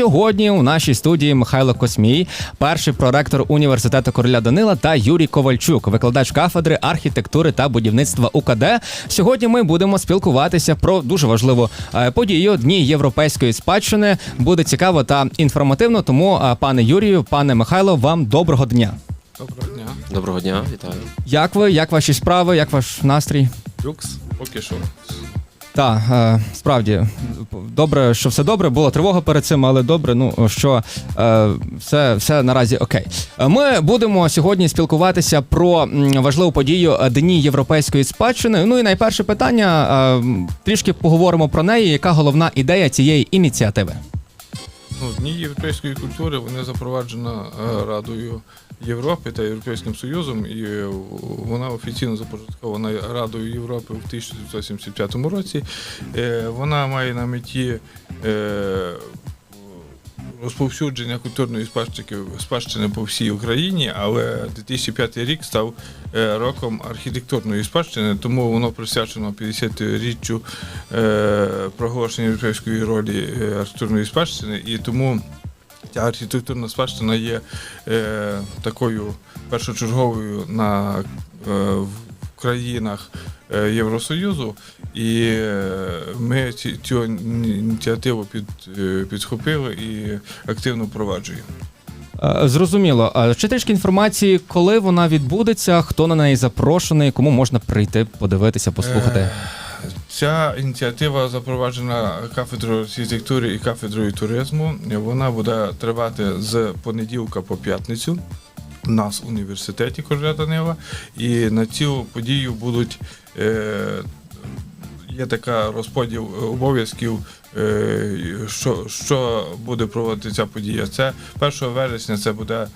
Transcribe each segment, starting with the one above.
сьогодні у нашій студії Михайло Космій, перший проректор університету короля Данила та Юрій Ковальчук, викладач кафедри архітектури та будівництва УКД. Сьогодні ми будемо спілкуватися про дуже важливу е, подію Дні європейської спадщини. Буде цікаво та інформативно. Тому, е, пане Юрію, пане Михайло, вам доброго дня. Доброго дня. Доброго дня, вітаю. Як ви? Як ваші справи? Як ваш настрій? Люкс, поки що. Так, е, справді добре, що все добре. Була тривога перед цим, але добре, ну що е, все, все наразі окей. Ми будемо сьогодні спілкуватися про важливу подію е, Дні європейської спадщини. Ну і найперше питання трішки поговоримо про неї. Яка головна ідея цієї ініціативи? Ну, Дні європейської культури вони запроваджена Радою Європи та Європейським Союзом, і е, вона офіційно започаткована Радою Європи в 1975 році. Е, Вона має на меті е, розповсюдження культурної спадщини, спадщини по всій Україні, але 2005 рік став роком архітектурної спадщини, тому воно присвячено 50-річчю е, проголошення європейської ролі архітектурної спадщини, і тому ця архітектурна спадщина є е, такою першочерговою на е, в країнах е, Євросоюзу, і е, ми ці- цю ініціативу під, е, підхопили і активно впроваджуємо. Зрозуміло. А Ще трішки інформації, коли вона відбудеться, хто на неї запрошений, кому можна прийти, подивитися, послухати. Е, Ця ініціатива запроваджена кафедрою архітектури і кафедрою туризму. Вона буде тривати з понеділка по п'ятницю. У нас в університеті Короля Данила. І на цю подію будуть е, є така розподіл обов'язків, е, що, що буде проводити ця подія. Це 1 вересня це буде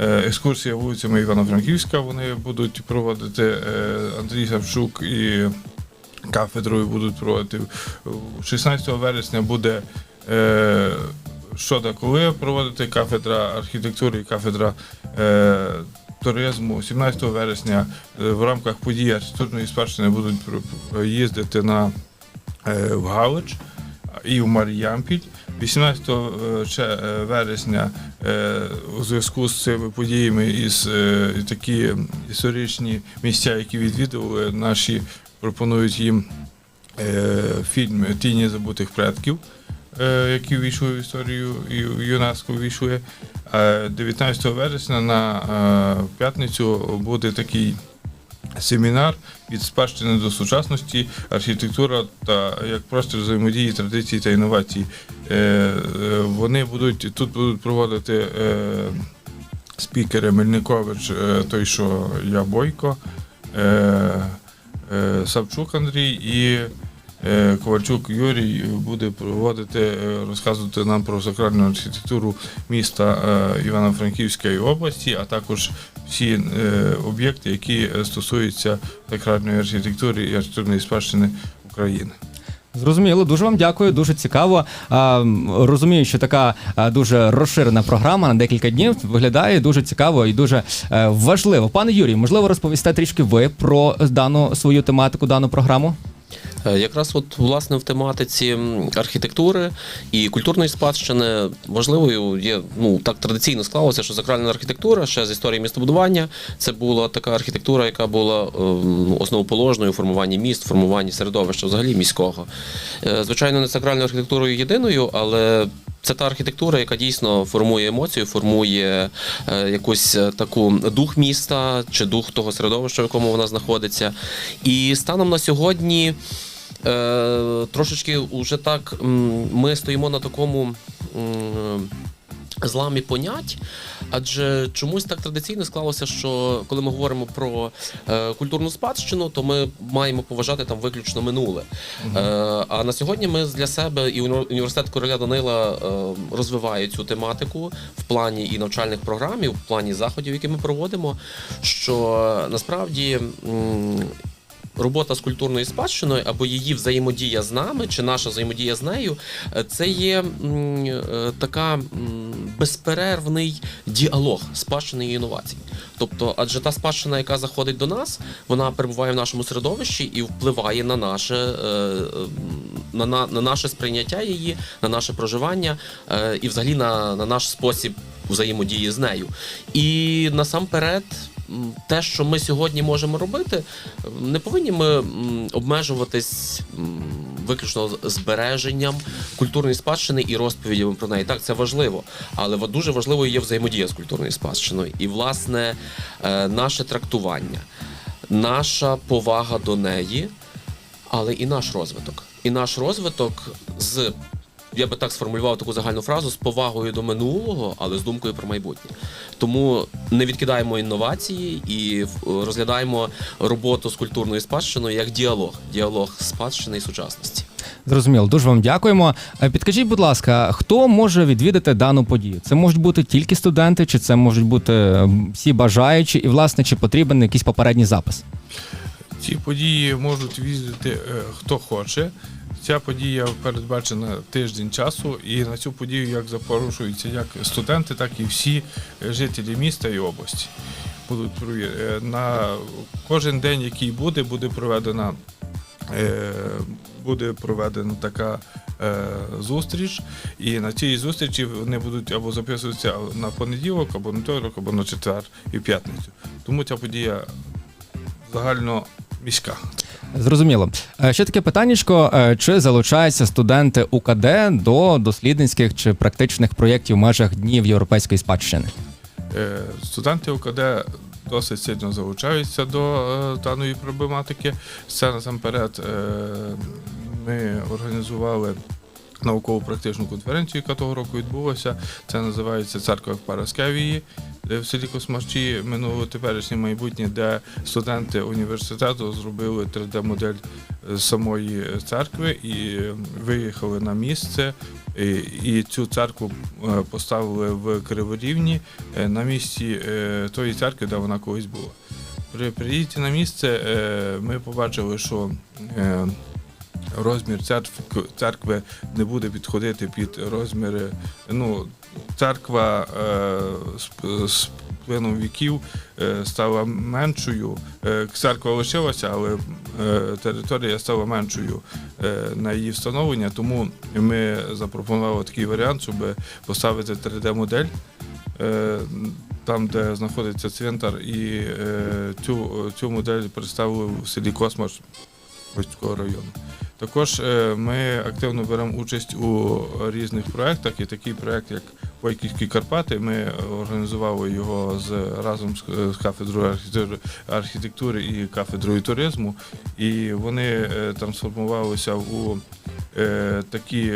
е, екскурсія вулицями Івано-Франківська. Вони будуть проводити Андрій Савчук і кафедрою будуть проводити. 16 вересня буде е, що та коли проводити кафедра архітектури і кафедра е, туризму. 17 вересня е, в рамках події архітектурної спадщини будуть їздити на, е, в Галич і в Маріямпіль. 18 е, е, вересня у зв'язку з цими подіями із такі історичні місця, які відвідували наші пропонують їм е, фільм Тіні забутих предків, е, який війшов в історію і ЮНЕСКО війшує. Е, 19 вересня на е, п'ятницю буде такий семінар від спадщини до сучасності, архітектура та як простір взаємодії, традицій та інновацій. Вони будуть тут будуть проводити спікери Мельникович, той, що я Бойко. Е, Савчук Андрій і е, Ковальчук Юрій буде проводити, е, розказувати нам про сакральну архітектуру міста Івано-Франківської області, а також всі об'єкти, які стосуються сакральної архітектури і архітектурної спадщини України. Зрозуміло, дуже вам дякую, дуже цікаво. А, розумію, що така а, дуже розширена програма на декілька днів виглядає дуже цікаво і дуже е, важливо. Пане Юрій, можливо, розповісте трішки ви про дану свою тематику, дану програму? Е, Якраз от власне в тематиці архітектури і культурної спадщини важливою є ну так традиційно склалося, що сакральна архітектура ще з історії містобудування це була така архітектура, яка була е, основоположною у формуванні міст, формуванні середовища взагалі міського. Е, Звичайно, не сакральною архітектурою єдиною, але це та архітектура, яка дійсно формує емоцію, формує якусь таку дух міста чи дух того середовища, в якому вона знаходиться. І станом на сьогодні. Е, трошечки уже так ми стоїмо на такому зламі понять, адже чомусь так традиційно склалося, що коли ми говоримо про е, культурну спадщину, то ми маємо поважати там виключно минуле. Е, а на сьогодні ми для себе і уні- університет короля Данила е, розвиває цю тематику в плані і навчальних програм, і в плані заходів, які ми проводимо. Що насправді. м, робота з культурною спадщиною або її взаємодія з нами, чи наша взаємодія з нею, е, це є е, така безперервний діалог спадщини і інновацій. Тобто, адже та спадщина, яка заходить до нас, вона перебуває в нашому середовищі і впливає на наше. е, на, на, на наше сприйняття її, на наше проживання і взагалі на, на наш спосіб взаємодії з нею. І насамперед. Те, що ми сьогодні можемо робити, не повинні ми обмежуватись виключно збереженням культурної спадщини і розповідями про неї. Так, це важливо, але дуже важливою є взаємодія з культурною спадщиною. І, власне, е, наше трактування, наша повага до неї, але і наш розвиток. І наш розвиток з. Я би так сформулював таку загальну фразу з повагою до минулого, але з думкою про майбутнє. Тому не відкидаємо інновації і е, розглядаємо роботу з культурною спадщиною як діалог, діалог спадщини і сучасності. Зрозуміло, дуже вам дякуємо. Е, Підкажіть, будь ласка, хто може відвідати дану подію? Це можуть бути тільки студенти, чи це можуть бути всі бажаючі, і власне чи потрібен якийсь попередній запис? Ці події можуть е, хто хоче. Ця подія передбачена тиждень часу, і на цю подію як запрошуються як студенти, так і всі е, жителі міста і області. Будуть е, на кожен день, який буде, буде проведена е, буде проведена така зустріч, і на цій зустрічі вони будуть або записуватися на понеділок, або на вівторок, або на четвер і п'ятницю. Тому ця подія загально міська. Зрозуміло. Е, Ще таке питаннячко: е, чи залучаються студенти УКД до дослідницьких чи практичних проєктів в межах днів європейської спадщини? Е, Студенти УКД досить сильно залучаються до даної проблематики. Це насамперед ми організували науково-практичну конференцію, яка того року відбулася. Це називається Церква в Параскевії в селі Космарчі минуло теперішнє майбутнє, де студенти університету зробили 3D-модель е, самої церкви і виїхали на місце. І, цю церкву е, поставили в Криворівні е, на місці тої церкви, де вона колись була. При приїзді на місце ми побачили, що розмір церкви, не буде підходити під розміри. Ну, церква е, з, плином віків е, стала меншою. Е, церква лишилася, але е, територія стала меншою е, на її встановлення. Тому ми запропонували такий варіант, щоб поставити 3D-модель. е, Там, де знаходиться цвинтар, і е, цю, цю модель представили в селі Космос Войськового району. Також е, ми активно беремо участь у різних проєктах, і такий проєкт, як Бойківські Карпати, ми організували його з разом з, кафедрою архітектури, і кафедрою туризму, і вони е, трансформувалися у е, такі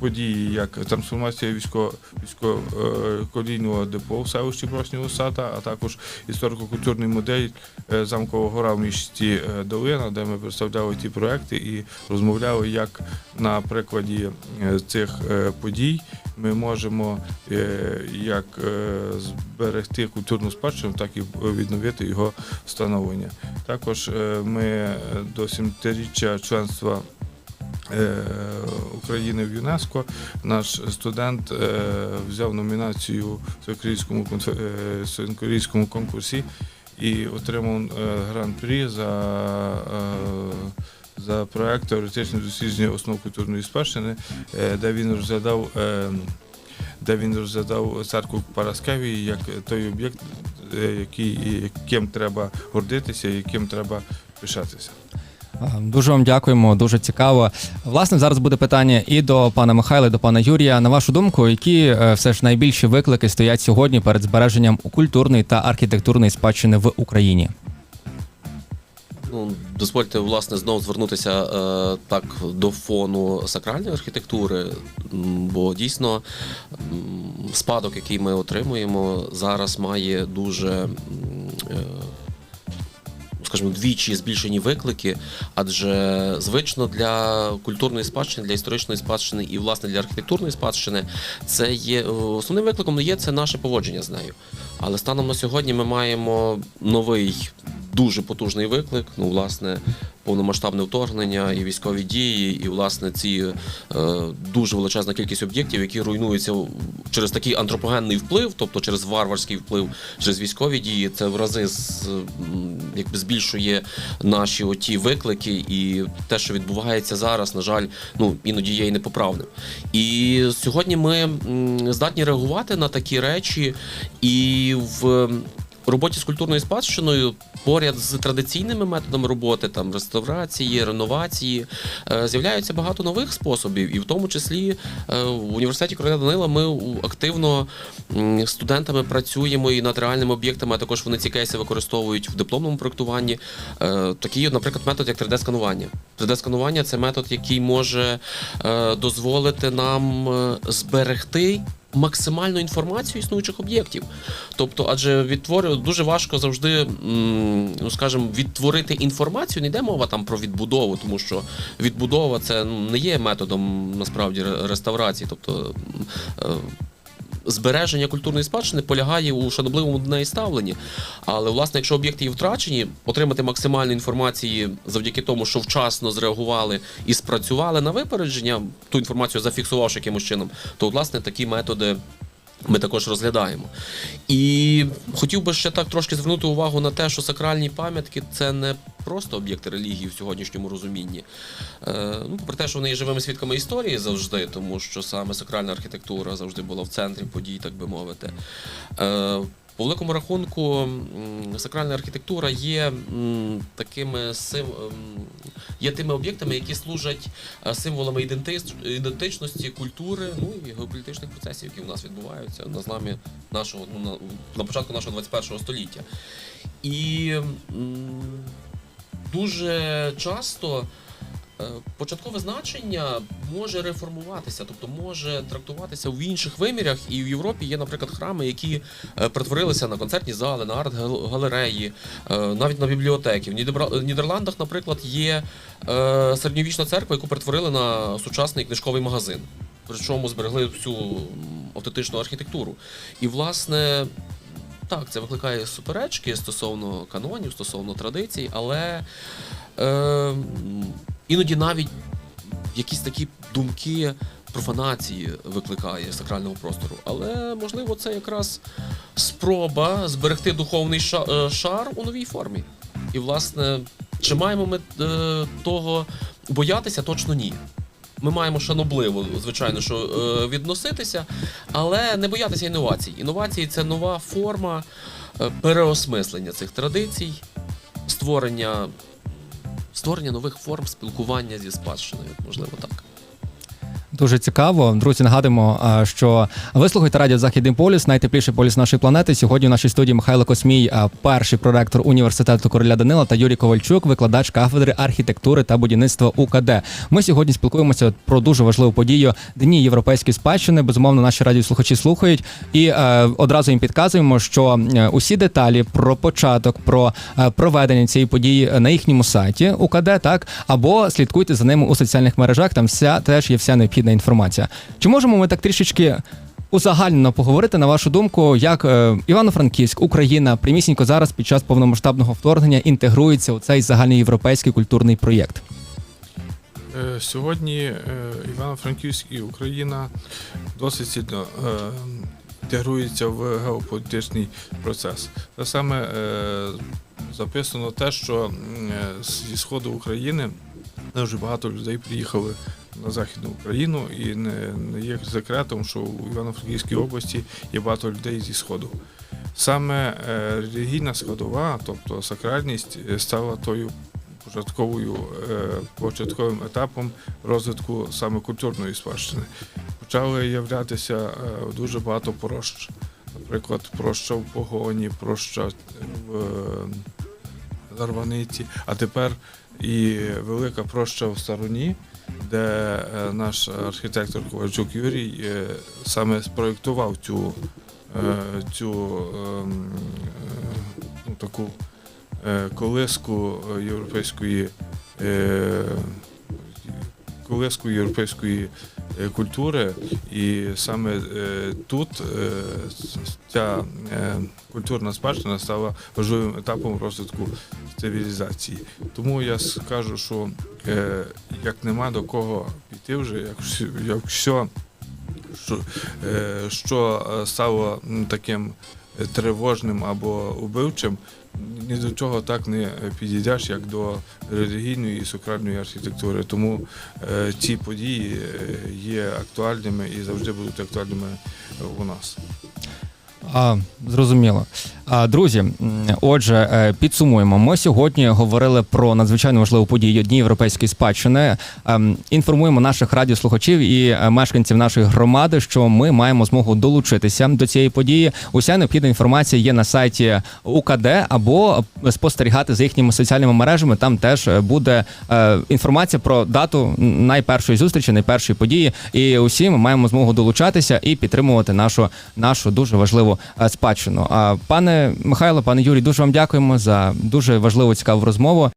події, як трансформація військо, військово-колійного депо в селищі Броснього Усата, а також історико-культурний модель е, в місті е, Долина, де ми представляли ті проекти і розмовляли, як на прикладі е, цих е, подій ми можемо е, як е, зберегти культурну спадщину, так і відновити його встановлення. Також е, ми е, до 70-річчя членства е, України в ЮНЕСКО. Наш студент е, взяв номінацію в конфе- е, конкурсі і отримав е, гран-прі за, е, за проект теоретичне дослідження основ культурної спадщини, е, де він розглядав. е, де він розглядав церкву Параскевії як той об'єкт, е, яким треба гордитися, яким треба пишатися. Дуже вам дякуємо, дуже цікаво. Власне, зараз буде питання і до пана Михайла, і до пана Юрія. На вашу думку, які е, все ж найбільші виклики стоять сьогодні перед збереженням культурної та архітектурної спадщини в Україні? Ну, дозвольте, власне, знову звернутися е, так до фону сакральної архітектури, бо дійсно спадок, який ми отримуємо, зараз має дуже. е, Скажімо, двічі збільшені виклики, адже звично для культурної спадщини, для історичної спадщини і власне для архітектурної спадщини це є е, основним викликом. ну, є це наше поводження з нею. Але станом на сьогодні ми маємо новий дуже потужний виклик. Ну, власне, повномасштабне вторгнення і військові дії, і власне ці е, дуже величезна кількість об'єктів, які руйнуються через такий антропогенний вплив, тобто через варварський вплив, через військові дії, це в рази з, якби збільшує наші оті виклики, і те, що відбувається зараз, на жаль, ну іноді є і непоправним. І сьогодні ми здатні реагувати на такі речі, і в роботі з культурною спадщиною поряд з традиційними методами роботи, там реставрації, реновації, е, з'являються багато нових способів, і в тому числі е, в університеті Короля Данила ми активно студентами працюємо і над реальними об'єктами, а також вони ці кейси використовують в дипломному проєктуванні. Е, Такий, наприклад, метод, як 3D-сканування. 3D-сканування це метод, який може дозволити нам зберегти. Максимальну інформацію існуючих об'єктів, тобто, адже відтворю дуже важко завжди, ну скажімо, відтворити інформацію. Не йде мова там про відбудову, тому що відбудова це ну, не є методом насправді реставрації, тобто е, збереження культурної спадщини полягає у шанобливому до неї ставленні. Але власне, якщо об'єкти є втрачені, отримати максимальну інформації завдяки тому, що вчасно зреагували і спрацювали на випередження, ту інформацію зафіксувавши якимось чином, то власне такі методи. Ми також розглядаємо. І хотів би ще так трошки звернути увагу на те, що сакральні пам'ятки це не просто об'єкти релігії в сьогоднішньому розумінні. Е, ну, попри те, що вони є живими свідками історії завжди, тому що саме сакральна архітектура завжди була в центрі подій, так би мовити. Е, по великому рахунку, сакральна архітектура є такими сим, є тими об'єктами, які служать е, символами ідентичності, культури, ну і геополітичних процесів, які в нас відбуваються на зламі нашого ну, на початку нашого 21 століття. І дуже часто. Е, Початкове значення може реформуватися, тобто може трактуватися в інших вимірях. І в Європі є, наприклад, храми, які е, перетворилися на концертні зали, на арт-галереї, е, навіть на бібліотеки. В Нідерландах, наприклад, є середньовічна церква, яку перетворили на сучасний книжковий магазин. Причому зберегли всю автентичну архітектуру. І, власне, так, це викликає суперечки стосовно канонів, стосовно традицій, але е, іноді навіть якісь такі думки профанації викликає сакрального простору. Але можливо це якраз спроба зберегти духовний е, шар у новій формі. І, власне, чи маємо ми е, того боятися? Точно ні. Ми маємо шанобливо, звичайно, що е, відноситися, але не боятися інновацій. Інновації це нова форма е, переосмислення цих традицій, створення, створення нових форм спілкування зі спадщиною, можливо, так. Дуже цікаво. Друзі, нагадуємо, що ви слухаєте радіо Західний полюс, найтепліший полюс нашої планети. Сьогодні в нашій студії Михайло Космій, перший проректор університету короля Данила та Юрій Ковальчук, викладач кафедри архітектури та будівництва УКД. Ми сьогодні спілкуємося про дуже важливу подію Дні європейської спадщини. Безумовно, наші радіослухачі слухають і е, одразу їм підказуємо, що е, усі деталі про початок, про е, проведення цієї події на їхньому сайті УКД, так або слідкуйте за ними у соціальних мережах. Там вся теж є вся необхідна інформація. Чи можемо ми так трішечки узагальнено поговорити на вашу думку, як е, Івано-Франківськ, Україна прямісінько зараз під час повномасштабного вторгнення інтегрується у цей загальноєвропейський культурний проєкт? Е, Сьогодні е, Івано-Франківськ і Україна досить сильно е, інтегруються в геополітичний процес. Це саме записано те, що зі сходу України дуже багато людей приїхали на Західну Україну, і не, є секретом, що у Івано-Франківській області є багато людей зі Сходу. Саме е, релігійна складова, тобто сакральність, е, стала тою початковою е, початковим етапом розвитку саме культурної спадщини. Почали являтися дуже багато прощ. Наприклад, проща в погоні, проща в Зарваниці, а тепер і велика проща в стороні, де е, наш архітектор Ковальчук Юрій е, саме спроєктував цю, е, цю ну, таку колиску європейської колиску європейської культури, і саме е, тут е, ця е, культурна спадщина стала важливим етапом розвитку цивілізації. Тому я скажу, що е, як нема до кого піти вже, якщо, якщо що, е, е, стало таким е, тривожним або убивчим, ні до чого так не підійдеш, як до релігійної і сакральної архітектури. Тому е, ці події е, є актуальними і завжди будуть актуальними у нас. А, зрозуміло. Друзі, отже, е, підсумуємо. Ми сьогодні говорили про надзвичайно важливу подію Дні європейської спадщини. Ем, Інформуємо наших радіослухачів і е, мешканців нашої громади, що ми маємо змогу долучитися до цієї події. Уся необхідна інформація є на сайті УКД або спостерігати за їхніми соціальними мережами. Там теж е, буде інформація про дату найпершої зустрічі, найпершої події. І усі ми маємо змогу долучатися і підтримувати нашу нашу дуже важливу спадщину. А Михайло, пане Юрій, дуже вам дякуємо за дуже важливу цікаву розмову.